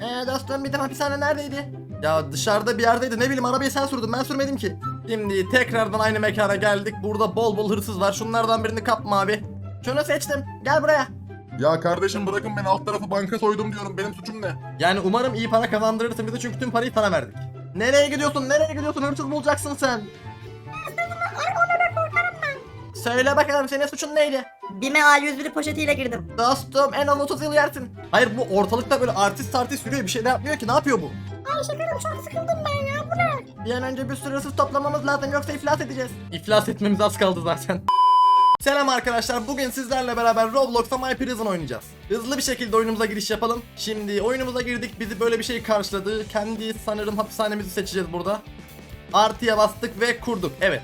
Eee dostum bizim hapishane neredeydi? Ya dışarıda bir yerdeydi ne bileyim arabayı sen sürdün ben sürmedim ki. Şimdi tekrardan aynı mekana geldik. Burada bol bol hırsız var. Şunlardan birini kapma abi. Şunu seçtim. Gel buraya. Ya kardeşim bırakın beni alt tarafı banka soydum diyorum. Benim suçum ne? Yani umarım iyi para kazandırırsın bize çünkü tüm parayı sana verdik. Nereye gidiyorsun? Nereye gidiyorsun? Hırsız bulacaksın sen. Söyle bakalım senin suçun neydi? Bime A101 poşetiyle girdim. Dostum en az 30 yıl yersin. Hayır bu ortalıkta böyle artist artist yürüyor bir şey de yapmıyor ki ne yapıyor bu? Ay şekerim çok sıkıldım ben ya bu ne? Bir an önce bir sürü hırsız toplamamız lazım yoksa iflas edeceğiz. İflas etmemiz az kaldı zaten. Selam arkadaşlar bugün sizlerle beraber Roblox'a My Prison oynayacağız. Hızlı bir şekilde oyunumuza giriş yapalım. Şimdi oyunumuza girdik bizi böyle bir şey karşıladı. Kendi sanırım hapishanemizi seçeceğiz burada. Artıya bastık ve kurduk. Evet.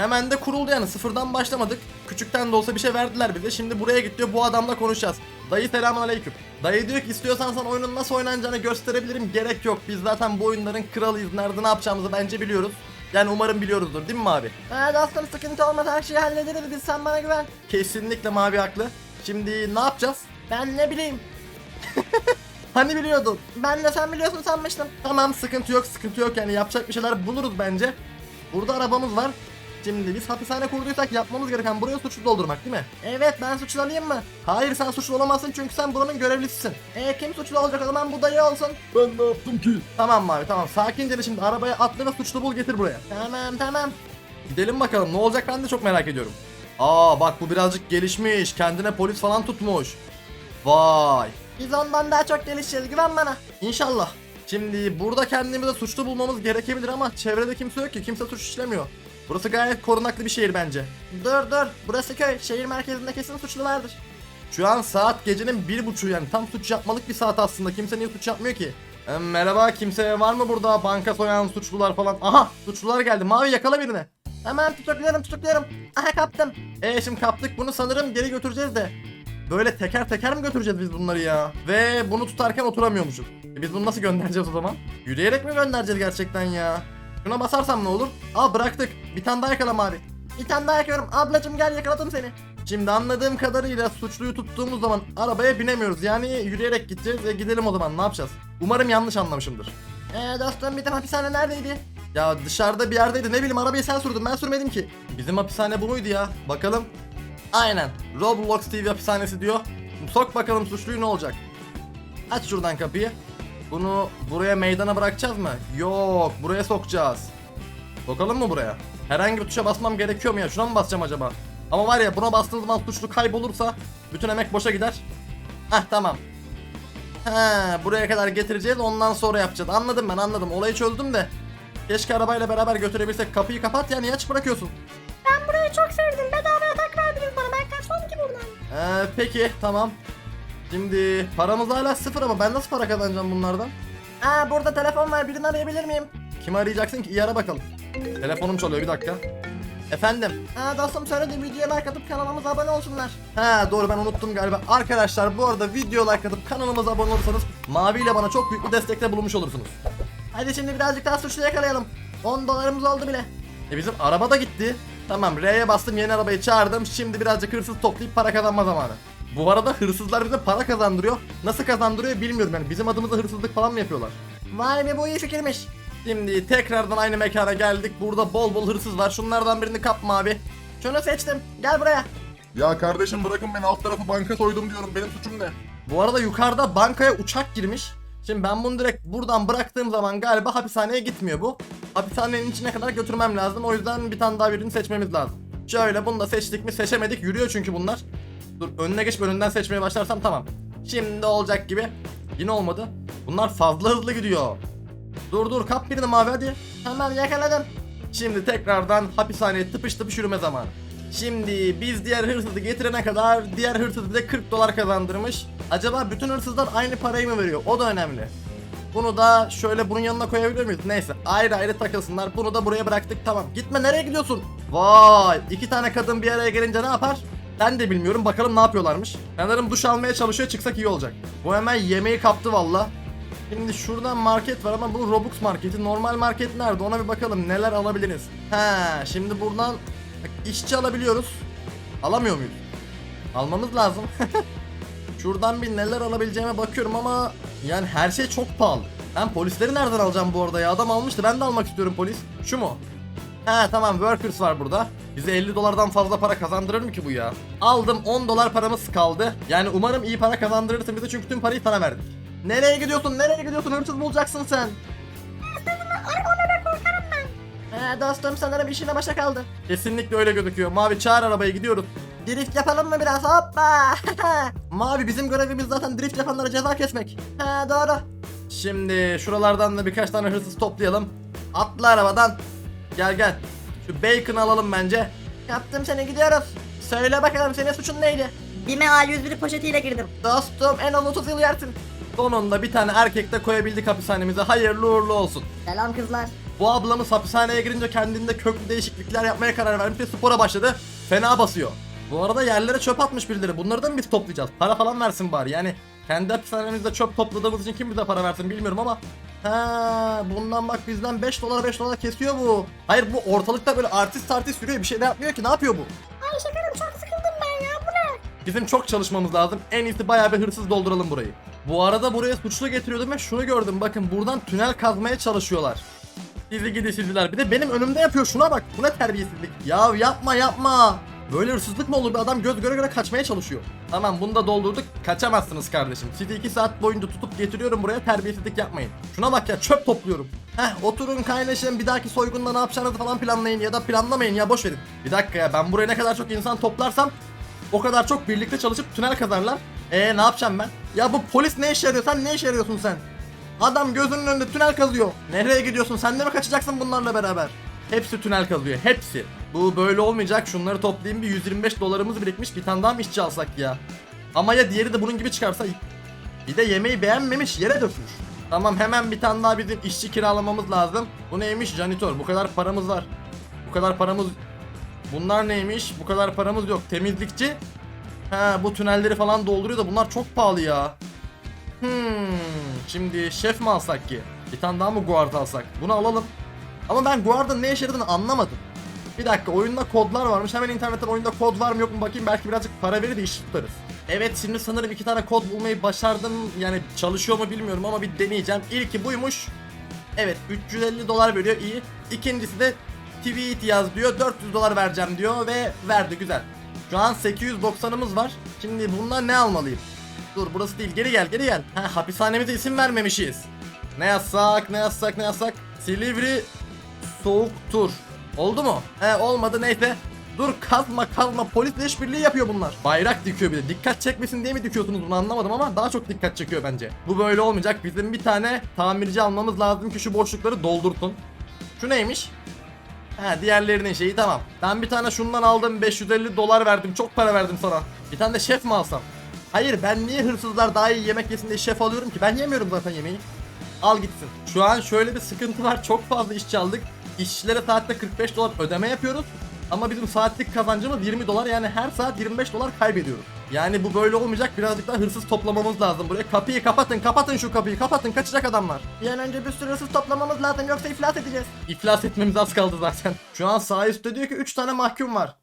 Hemen de kuruldu yani sıfırdan başlamadık. Küçükten de olsa bir şey verdiler bize. Şimdi buraya git diyor bu adamla konuşacağız. Dayı selamun aleyküm. Dayı diyor ki istiyorsan sana oyunun nasıl oynanacağını gösterebilirim. Gerek yok. Biz zaten bu oyunların kralıyız. Nerede ne yapacağımızı bence biliyoruz. Yani umarım biliyoruzdur değil mi Mavi? Ha dostum sıkıntı olmaz her şeyi hallederiz biz sen bana güven. Kesinlikle Mavi haklı. Şimdi ne yapacağız? Ben ne bileyim. Hani biliyordun? Ben de sen biliyorsun sanmıştım. Tamam sıkıntı yok sıkıntı yok yani yapacak bir şeyler buluruz bence. Burada arabamız var. Şimdi biz hapishane kurduysak yapmamız gereken buraya suçlu doldurmak değil mi? Evet ben suçlu olayım mı? Hayır sen suçlu olamazsın çünkü sen buranın görevlisisin. E kim suçlu olacak o zaman bu dayı olsun. Ben ne yaptım ki? Tamam mavi tamam sakince de şimdi arabaya atla ve suçlu bul getir buraya. Tamam tamam. Gidelim bakalım ne olacak ben de çok merak ediyorum. Aa bak bu birazcık gelişmiş kendine polis falan tutmuş. Vay. Biz ondan daha çok gelişeceğiz güven bana. İnşallah. Şimdi burada kendimize suçlu bulmamız gerekebilir ama çevrede kimse yok ki kimse suç işlemiyor. Burası gayet korunaklı bir şehir bence. Dur dur burası köy şehir merkezinde kesin suçlu vardır. Şu an saat gecenin bir buçuğu yani tam suç yapmalık bir saat aslında kimse niye suç yapmıyor ki? E, merhaba kimse var mı burada banka soyan suçlular falan? Aha suçlular geldi mavi yakala birini. Hemen tutukluyorum tutukluyorum. Aha kaptım. E şimdi kaptık bunu sanırım geri götüreceğiz de. Böyle teker teker mi götüreceğiz biz bunları ya? Ve bunu tutarken oturamıyormuşuz. E biz bunu nasıl göndereceğiz o zaman? Yürüyerek mi göndereceğiz gerçekten ya? Şuna basarsam ne olur? Aa bıraktık. Bir tane daha yakala mavi. Bir tane daha yakıyorum. Ablacım gel yakaladım seni. Şimdi anladığım kadarıyla suçluyu tuttuğumuz zaman arabaya binemiyoruz. Yani yürüyerek gideceğiz ve gidelim o zaman ne yapacağız? Umarım yanlış anlamışımdır. Eee dostum bizim hapishane neredeydi? Ya dışarıda bir yerdeydi ne bileyim arabayı sen sürdün ben sürmedim ki. Bizim hapishane bu muydu ya? Bakalım. Aynen. Roblox TV hapishanesi diyor. Sok bakalım suçluyu ne olacak? Aç şuradan kapıyı. Bunu buraya meydana bırakacağız mı? Yok, buraya sokacağız. Sokalım mı buraya? Herhangi bir tuşa basmam gerekiyor mu ya? Şuna mı basacağım acaba? Ama var ya buna bastığım zaman suçlu kaybolursa bütün emek boşa gider. Heh tamam. He, buraya kadar getireceğiz ondan sonra yapacağız. Anladım ben anladım. Olayı çözdüm de. Keşke arabayla beraber götürebilsek. Kapıyı kapat ya niye açık bırakıyorsun? Ben burayı çok sevdim. Bedava yatak verdiniz bana. Ben kaçmam ki buradan. Ee, peki tamam. Şimdi paramız hala sıfır ama ben nasıl para kazanacağım bunlardan? Aa burada telefon var birini arayabilir miyim? Kimi arayacaksın ki iyi ara bakalım. Telefonum çalıyor bir dakika. Efendim? Aa dostum söyledi videoya like atıp kanalımıza abone olsunlar. Ha doğru ben unuttum galiba. Arkadaşlar bu arada video like atıp kanalımıza abone olursanız Mavi ile bana çok büyük bir destekte bulunmuş olursunuz. Hadi şimdi birazcık daha suçlu yakalayalım. 10 dolarımız oldu bile. E bizim araba da gitti. Tamam R'ye bastım yeni arabayı çağırdım. Şimdi birazcık hırsız toplayıp para kazanma zamanı. Bu arada hırsızlar bize para kazandırıyor. Nasıl kazandırıyor bilmiyorum yani. Bizim adımıza hırsızlık falan mı yapıyorlar? Vay be bu iyi fikirmiş. Şimdi tekrardan aynı mekana geldik. Burada bol bol hırsız var. Şunlardan birini kapma abi. Şunu seçtim. Gel buraya. Ya kardeşim bırakın beni alt tarafı banka soydum diyorum. Benim suçum ne? Bu arada yukarıda bankaya uçak girmiş. Şimdi ben bunu direkt buradan bıraktığım zaman galiba hapishaneye gitmiyor bu. Hapishanenin içine kadar götürmem lazım. O yüzden bir tane daha birini seçmemiz lazım. Şöyle bunu da seçtik mi seçemedik. Yürüyor çünkü bunlar. Dur önüne geçip önünden seçmeye başlarsam tamam. Şimdi olacak gibi. Yine olmadı. Bunlar fazla hızlı gidiyor. Dur dur kap birini mavi hadi. Tamam yakaladım. Şimdi tekrardan hapishaneye tıpış tıpış yürüme zamanı. Şimdi biz diğer hırsızı getirene kadar diğer hırsız bize 40 dolar kazandırmış. Acaba bütün hırsızlar aynı parayı mı veriyor? O da önemli. Bunu da şöyle bunun yanına koyabiliyor muyuz? Neyse ayrı ayrı takılsınlar. Bunu da buraya bıraktık tamam. Gitme nereye gidiyorsun? Vay iki tane kadın bir araya gelince ne yapar? Ben de bilmiyorum bakalım ne yapıyorlarmış. Sanırım duş almaya çalışıyor çıksak iyi olacak. Bu hemen yemeği kaptı valla. Şimdi şuradan market var ama bu Robux marketi. Normal market nerede? Ona bir bakalım neler alabiliriz. He, şimdi buradan bak, işçi alabiliyoruz. Alamıyor muyuz? Almamız lazım. Şuradan bir neler alabileceğime bakıyorum ama Yani her şey çok pahalı. Ben polisleri nereden alacağım bu arada ya? Adam almıştı. Ben de almak istiyorum polis. Şu mu? He tamam workers var burada. Bize 50 dolardan fazla para kazandırır mı ki bu ya? Aldım 10 dolar paramız kaldı. Yani umarım iyi para kazandırırsın bize çünkü tüm parayı sana verdik. Nereye gidiyorsun? Nereye gidiyorsun? Hırsız bulacaksın sen. Ee, dostum sanırım işine başa kaldı. Kesinlikle öyle gözüküyor. Mavi çağır arabayı gidiyoruz. Drift yapalım mı biraz hoppa. Mavi bizim görevimiz zaten drift yapanlara ceza kesmek. ha, doğru. Şimdi şuralardan da birkaç tane hırsız toplayalım. Atla arabadan. Gel gel. Şu bacon'ı alalım bence. Yaptım seni gidiyoruz. Söyle bakalım senin suçun neydi? Bime A101 poşetiyle girdim. Dostum en az 30 yıl yersin. Sonunda bir tane erkek de koyabildik hapishanemize. Hayırlı uğurlu olsun. Selam kızlar. Bu ablamız hapishaneye girince kendinde köklü değişiklikler yapmaya karar vermiş ve spora başladı. Fena basıyor. Bu arada yerlere çöp atmış birileri. Bunları da mı biz toplayacağız? Para falan versin bari. Yani kendi hapishanemizde çöp topladığımız için kim bize para versin bilmiyorum ama Ha, bundan bak bizden 5 dolar 5 dolar kesiyor bu. Hayır bu ortalıkta böyle artist artist yürüyor bir şey de yapmıyor ki ne yapıyor bu? Ay şekerim çok sıkıldım ben ya bu ne? Bizim çok çalışmamız lazım. En iyisi bayağı bir hırsız dolduralım burayı. Bu arada buraya suçlu getiriyordum ve şunu gördüm. Bakın buradan tünel kazmaya çalışıyorlar. Sizi gidi sizler. Bir de benim önümde yapıyor. Şuna bak. Bu ne terbiyesizlik. Ya yapma yapma. Böyle hırsızlık mı olur? Bir adam göz göre göre kaçmaya çalışıyor. Tamam bunu da doldurduk. Kaçamazsınız kardeşim. Sizi 2 saat boyunca tutup getiriyorum buraya. Terbiyesizlik yapmayın. Şuna bak ya çöp topluyorum. Heh oturun kaynaşın. Bir dahaki soygunda ne yapacağınızı falan planlayın. Ya da planlamayın ya boş verin. Bir dakika ya ben buraya ne kadar çok insan toplarsam o kadar çok birlikte çalışıp tünel kazarlar. Ee ne yapacağım ben? Ya bu polis ne işe yarıyor? Sen ne işe yarıyorsun sen? Adam gözünün önünde tünel kazıyor. Nereye gidiyorsun? Sen de mi kaçacaksın bunlarla beraber? Hepsi tünel kazıyor. Hepsi. Bu böyle olmayacak. Şunları toplayayım bir 125 dolarımız birikmiş. Bir tane daha mı işçi alsak ya? Ama ya diğeri de bunun gibi çıkarsa? Bir de yemeği beğenmemiş yere dökmüş. Tamam hemen bir tane daha bizim işçi kiralamamız lazım. Bu neymiş? Janitör. Bu kadar paramız var. Bu kadar paramız... Bunlar neymiş? Bu kadar paramız yok. Temizlikçi. Ha bu tünelleri falan dolduruyor da bunlar çok pahalı ya. Hmm, şimdi şef mi alsak ki? Bir tane daha mı guard alsak? Bunu alalım. Ama ben guard'ın ne işe yaradığını anlamadım. Bir dakika oyunda kodlar varmış. Hemen internetten oyunda kod var mı yok mu bakayım. Belki birazcık para verir de iş tutarız. Evet şimdi sanırım iki tane kod bulmayı başardım. Yani çalışıyor mu bilmiyorum ama bir deneyeceğim. İlki buymuş. Evet 350 dolar veriyor iyi. İkincisi de tweet yaz diyor 400 dolar vereceğim diyor ve verdi güzel. Şu an 890'ımız var. Şimdi bundan ne almalıyım? Dur burası değil geri gel geri gel. Ha hapishanemize isim vermemişiz. Ne yazsak ne yazsak ne yazsak. Silivri soğuk tur. Oldu mu? He olmadı neyse. Dur kazma kazma polisle işbirliği yapıyor bunlar. Bayrak dikiyor bir de. Dikkat çekmesin diye mi dikiyorsunuz bunu anlamadım ama daha çok dikkat çekiyor bence. Bu böyle olmayacak. Bizim bir tane tamirci almamız lazım ki şu boşlukları doldurtun. Şu neymiş? Ha diğerlerinin şeyi tamam. Ben bir tane şundan aldım 550 dolar verdim. Çok para verdim sana. Bir tane de şef mi alsam? Hayır ben niye hırsızlar daha iyi yemek yesin diye şef alıyorum ki? Ben yemiyorum zaten yemeği. Al gitsin. Şu an şöyle bir sıkıntı var. Çok fazla işçi aldık. İşçilere saatte 45 dolar ödeme yapıyoruz. Ama bizim saatlik kazancımız 20 dolar yani her saat 25 dolar kaybediyoruz. Yani bu böyle olmayacak birazcık daha hırsız toplamamız lazım buraya. Kapıyı kapatın kapatın şu kapıyı kapatın kaçacak adamlar. Bir an önce bir sürü hırsız toplamamız lazım yoksa iflas edeceğiz. İflas etmemiz az kaldı zaten. Şu an sağ üstte diyor ki 3 tane mahkum var.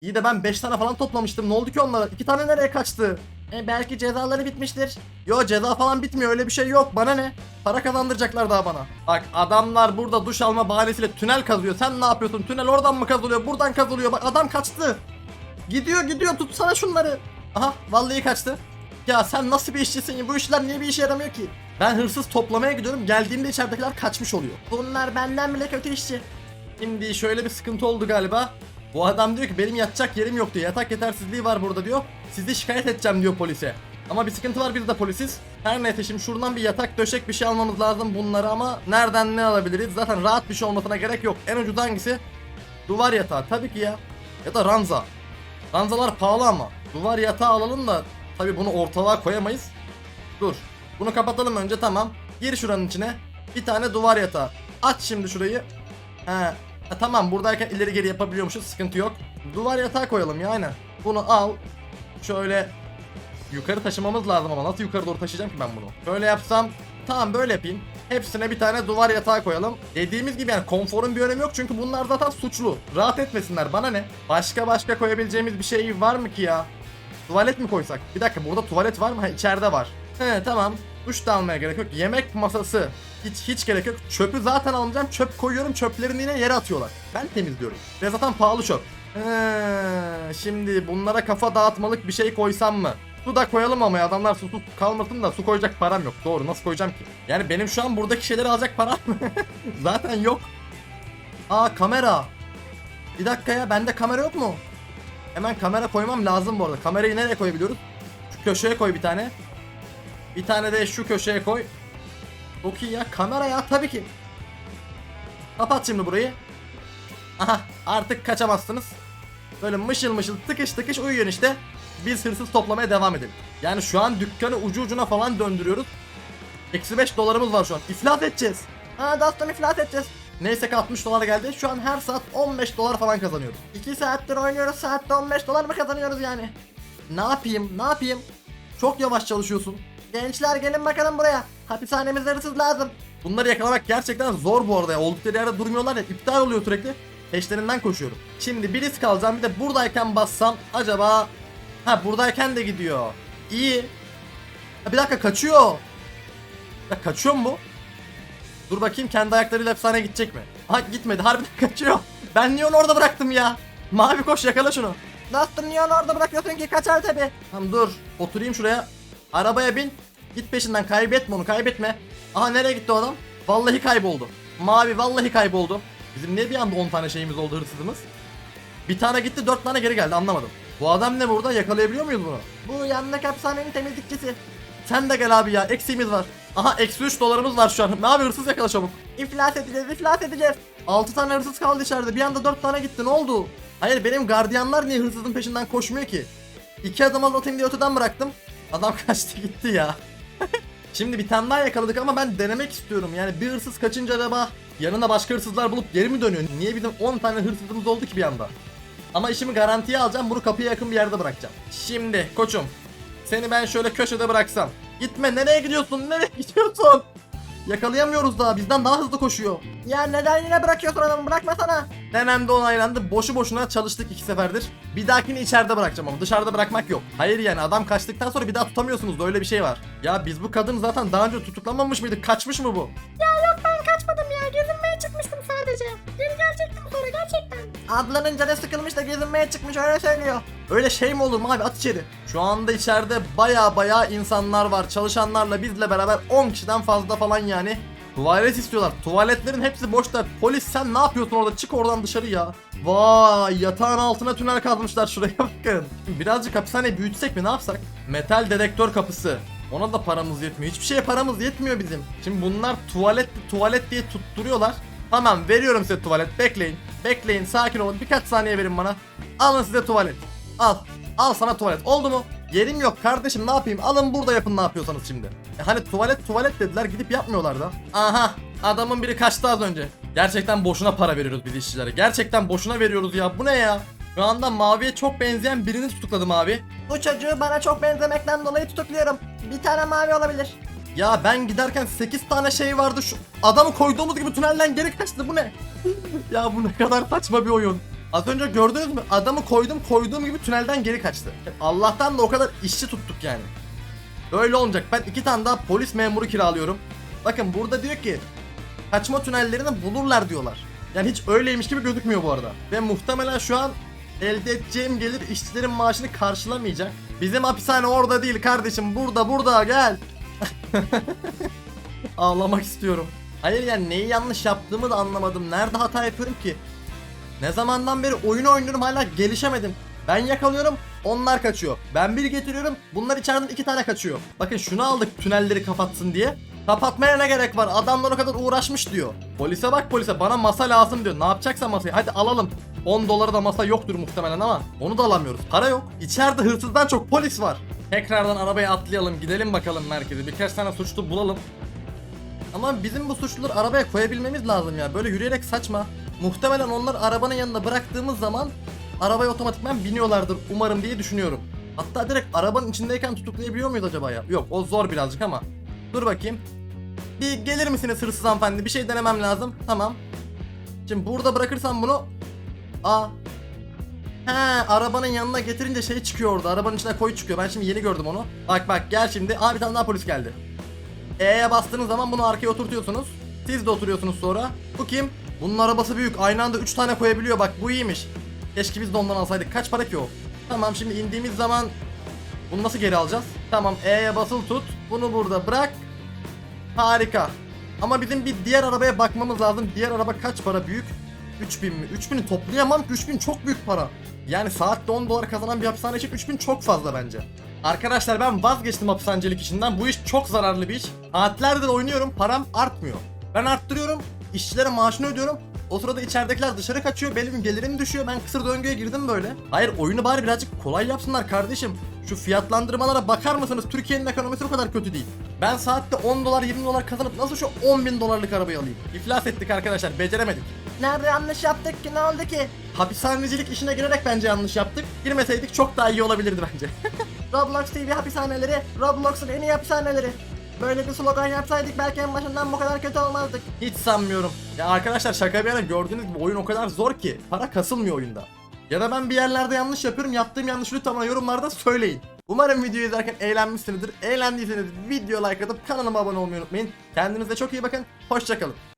İyi de ben 5 tane falan toplamıştım. Ne oldu ki onlara? 2 tane nereye kaçtı? E, belki cezaları bitmiştir. Yo ceza falan bitmiyor öyle bir şey yok bana ne? Para kazandıracaklar daha bana. Bak adamlar burada duş alma bahanesiyle tünel kazıyor. Sen ne yapıyorsun? Tünel oradan mı kazılıyor? Buradan kazılıyor. Bak adam kaçtı. Gidiyor gidiyor tutsana şunları. Aha vallahi kaçtı. Ya sen nasıl bir işçisin? Bu işler niye bir işe yaramıyor ki? Ben hırsız toplamaya gidiyorum. Geldiğimde içeridekiler kaçmış oluyor. Bunlar benden bile kötü işçi. Şimdi şöyle bir sıkıntı oldu galiba. Bu adam diyor ki benim yatacak yerim yok diyor. Yatak yetersizliği var burada diyor. Sizi şikayet edeceğim diyor polise. Ama bir sıkıntı var biz de polisiz. Her neyse şimdi şuradan bir yatak döşek bir şey almamız lazım bunları ama nereden ne alabiliriz? Zaten rahat bir şey olmasına gerek yok. En ucuz hangisi? Duvar yatağı tabii ki ya. Ya da ranza. Ranzalar pahalı ama. Duvar yatağı alalım da tabii bunu ortalığa koyamayız. Dur. Bunu kapatalım önce tamam. Gir şuranın içine. Bir tane duvar yatağı. Aç şimdi şurayı. He. Ha, tamam buradayken ileri geri yapabiliyormuşuz sıkıntı yok. Duvar yatağı koyalım ya aynen. Bunu al. Şöyle yukarı taşımamız lazım ama nasıl yukarı doğru taşıyacağım ki ben bunu? Böyle yapsam tamam böyle yapayım. Hepsine bir tane duvar yatağı koyalım. Dediğimiz gibi yani konforun bir önemi yok çünkü bunlar zaten suçlu. Rahat etmesinler bana ne? Başka başka koyabileceğimiz bir şey var mı ki ya? Tuvalet mi koysak? Bir dakika burada tuvalet var mı? Ha içeride var. He tamam. Duş da almaya gerek yok. Yemek masası. Hiç hiç gerek yok. Çöpü zaten almayacağım. Çöp koyuyorum. Çöplerini yine yere atıyorlar. Ben temizliyorum. Ve zaten pahalı çöp. He, şimdi bunlara kafa dağıtmalık bir şey koysam mı? Su da koyalım ama ya adamlar susuz kalmasın da su koyacak param yok. Doğru nasıl koyacağım ki? Yani benim şu an buradaki şeyleri alacak param zaten yok. Aa kamera. Bir dakika ya bende kamera yok mu? Hemen kamera koymam lazım bu arada. Kamerayı nereye koyabiliyoruz? Şu köşeye koy bir tane. Bir tane de şu köşeye koy. Çok ya. Kamera ya tabii ki. Kapat şimdi burayı. Aha artık kaçamazsınız. Böyle mışıl mışıl tıkış tıkış uyuyun işte. Biz hırsız toplamaya devam edelim. Yani şu an dükkanı ucu ucuna falan döndürüyoruz. Eksi 5 dolarımız var şu an. İflas edeceğiz. Ha dostum iflas edeceğiz. Neyse ki 60 dolar geldi. Şu an her saat 15 dolar falan kazanıyoruz. 2 saattir oynuyoruz saatte 15 dolar mı kazanıyoruz yani? Ne yapayım? Ne yapayım? Çok yavaş çalışıyorsun. Gençler gelin bakalım buraya. Hapishanemizde hırsız lazım. Bunları yakalamak gerçekten zor bu arada ya. Oldukları yerde durmuyorlar ya. iptal oluyor sürekli. Peşlerinden koşuyorum. Şimdi bir risk alacağım. Bir de buradayken bassam acaba... Ha buradayken de gidiyor. İyi. Ha, bir dakika kaçıyor. Ya kaçıyor mu bu? Dur bakayım kendi ayaklarıyla efsane gidecek mi? Ha gitmedi. Harbiden kaçıyor. Ben niye onu orada bıraktım ya? Mavi koş yakala şunu. Dostum niye onu orada bırakıyorsun ki kaçar tabi. Tamam dur. Oturayım şuraya. Arabaya bin. Git peşinden kaybetme onu kaybetme. Aha nereye gitti o adam? Vallahi kayboldu. Mavi vallahi kayboldu. Bizim niye bir anda 10 tane şeyimiz oldu hırsızımız? Bir tane gitti 4 tane geri geldi anlamadım. Bu adam ne burada yakalayabiliyor muyuz bunu? Bu yanındaki hapishanenin temizlikçisi. Sen de gel abi ya eksiğimiz var. Aha eksi 3 dolarımız var şu an. Ne abi hırsız yakala çabuk. İflas edeceğiz iflas edeceğiz. 6 tane hırsız kaldı içeride bir anda 4 tane gitti ne oldu? Hayır benim gardiyanlar niye hırsızın peşinden koşmuyor ki? İki adım atayım diye öteden bıraktım. Adam kaçtı gitti ya. Şimdi bir tane daha yakaladık ama ben denemek istiyorum. Yani bir hırsız kaçınca acaba yanına başka hırsızlar bulup geri mi dönüyor? Niye bizim 10 tane hırsızımız oldu ki bir anda? Ama işimi garantiye alacağım. Bunu kapıya yakın bir yerde bırakacağım. Şimdi koçum. Seni ben şöyle köşede bıraksam. Gitme nereye gidiyorsun? Nereye gidiyorsun? Yakalayamıyoruz daha. Bizden daha hızlı koşuyor. Ya neden yine bırakıyorsun adamı bırakmasana. Denemde onaylandı. Boşu boşuna çalıştık iki seferdir. Bir dahakini içeride bırakacağım ama dışarıda bırakmak yok. Hayır yani adam kaçtıktan sonra bir daha tutamıyorsunuz da öyle bir şey var. Ya biz bu kadın zaten daha önce tutuklanmamış mıydık? Kaçmış mı bu? Ya sonra gerçekten. Ablanın canı sıkılmış da gezinmeye çıkmış öyle söylüyor. Öyle şey mi olur mu abi at içeri. Şu anda içeride baya baya insanlar var. Çalışanlarla bizle beraber 10 kişiden fazla falan yani. Tuvalet istiyorlar. Tuvaletlerin hepsi boşta. Polis sen ne yapıyorsun orada? Çık oradan dışarı ya. Vay yatağın altına tünel kazmışlar şuraya bakın. Birazcık hapishaneyi büyütsek mi ne yapsak? Metal dedektör kapısı. Ona da paramız yetmiyor. Hiçbir şeye paramız yetmiyor bizim. Şimdi bunlar tuvalet tuvalet diye tutturuyorlar. Tamam veriyorum size tuvalet. Bekleyin. Bekleyin sakin olun. Birkaç saniye verin bana. Alın size tuvalet. Al. Al sana tuvalet. Oldu mu? Yerim yok kardeşim ne yapayım? Alın burada yapın ne yapıyorsanız şimdi. E hani tuvalet tuvalet dediler gidip yapmıyorlar da. Aha adamın biri kaçtı az önce. Gerçekten boşuna para veriyoruz biz işçilere. Gerçekten boşuna veriyoruz ya. Bu ne ya? Şu anda maviye çok benzeyen birini tutukladım abi. Bu çocuğu bana çok benzemekten dolayı tutukluyorum. Bir tane mavi olabilir. Ya ben giderken 8 tane şey vardı şu adamı koyduğumuz gibi tünelden geri kaçtı bu ne? ya bu ne kadar saçma bir oyun. Az önce gördünüz mü? Adamı koydum koyduğum gibi tünelden geri kaçtı. Allah'tan da o kadar işçi tuttuk yani. Böyle olmayacak. Ben iki tane daha polis memuru kiralıyorum. Bakın burada diyor ki kaçma tünellerini bulurlar diyorlar. Yani hiç öyleymiş gibi gözükmüyor bu arada. Ve muhtemelen şu an elde edeceğim gelir işçilerin maaşını karşılamayacak. Bizim hapishane orada değil kardeşim. Burada burada gel. Ağlamak istiyorum. Hayır yani neyi yanlış yaptığımı da anlamadım. Nerede hata yapıyorum ki? Ne zamandan beri oyun oynuyorum hala gelişemedim. Ben yakalıyorum onlar kaçıyor. Ben bir getiriyorum bunlar içeriden iki tane kaçıyor. Bakın şunu aldık tünelleri kapatsın diye. Kapatmaya ne gerek var? Adamlar o kadar uğraşmış diyor. Polise bak polise bana masa lazım diyor. Ne yapacaksa masayı hadi alalım. 10 dolara da masa yoktur muhtemelen ama onu da alamıyoruz. Para yok. İçeride hırsızdan çok polis var. Tekrardan arabaya atlayalım gidelim bakalım merkeze. Birkaç tane suçlu bulalım. Ama bizim bu suçluları arabaya koyabilmemiz lazım ya. Böyle yürüyerek saçma. Muhtemelen onlar arabanın yanına bıraktığımız zaman arabaya otomatikman biniyorlardır umarım diye düşünüyorum. Hatta direkt arabanın içindeyken tutuklayabiliyor muyuz acaba ya? Yok o zor birazcık ama. Dur bakayım. Bir gelir misiniz hırsız hanımefendi? Bir şey denemem lazım. Tamam. Şimdi burada bırakırsam bunu... Aa. He arabanın yanına getirince şey çıkıyor orada. Arabanın içine koyu çıkıyor. Ben şimdi yeni gördüm onu. Bak bak gel şimdi. Aa bir tane daha polis geldi. E'ye bastığınız zaman bunu arkaya oturtuyorsunuz. Siz de oturuyorsunuz sonra. Bu kim? Bunun arabası büyük. Aynı anda 3 tane koyabiliyor. Bak bu iyiymiş. Keşke biz de ondan alsaydık. Kaç para ki o? Tamam şimdi indiğimiz zaman bunu nasıl geri alacağız? Tamam E'ye basılı tut. Bunu burada bırak. Harika. Ama bizim bir diğer arabaya bakmamız lazım. Diğer araba kaç para büyük? 3000 mi? 3000'i toplayamam ki 3000 çok büyük para. Yani saatte 10 dolar kazanan bir hapishane için 3000 çok fazla bence. Arkadaşlar ben vazgeçtim hapishanecilik işinden. Bu iş çok zararlı bir iş. Saatlerdir oynuyorum param artmıyor. Ben arttırıyorum. işçilere maaşını ödüyorum. O sırada içeridekiler dışarı kaçıyor. Benim gelirim düşüyor. Ben kısır döngüye girdim böyle. Hayır oyunu bari birazcık kolay yapsınlar kardeşim. Şu fiyatlandırmalara bakar mısınız? Türkiye'nin ekonomisi bu kadar kötü değil. Ben saatte 10 dolar 20 dolar kazanıp nasıl şu 10 bin dolarlık arabayı alayım? İflas ettik arkadaşlar beceremedik. Nerede yanlış yaptık ki ne oldu ki? Hapishanecilik işine girerek bence yanlış yaptık. Girmeseydik çok daha iyi olabilirdi bence. Roblox TV hapishaneleri, Roblox'un en iyi hapishaneleri. Böyle bir slogan yapsaydık belki en başından bu kadar kötü olmazdık. Hiç sanmıyorum. Ya arkadaşlar şaka bir yana gördüğünüz gibi oyun o kadar zor ki para kasılmıyor oyunda. Ya da ben bir yerlerde yanlış yapıyorum. Yaptığım yanlışı lütfen yorumlarda söyleyin. Umarım videoyu izlerken eğlenmişsinizdir. Eğlendiyseniz video like atıp kanalıma abone olmayı unutmayın. Kendinize çok iyi bakın. Hoşçakalın.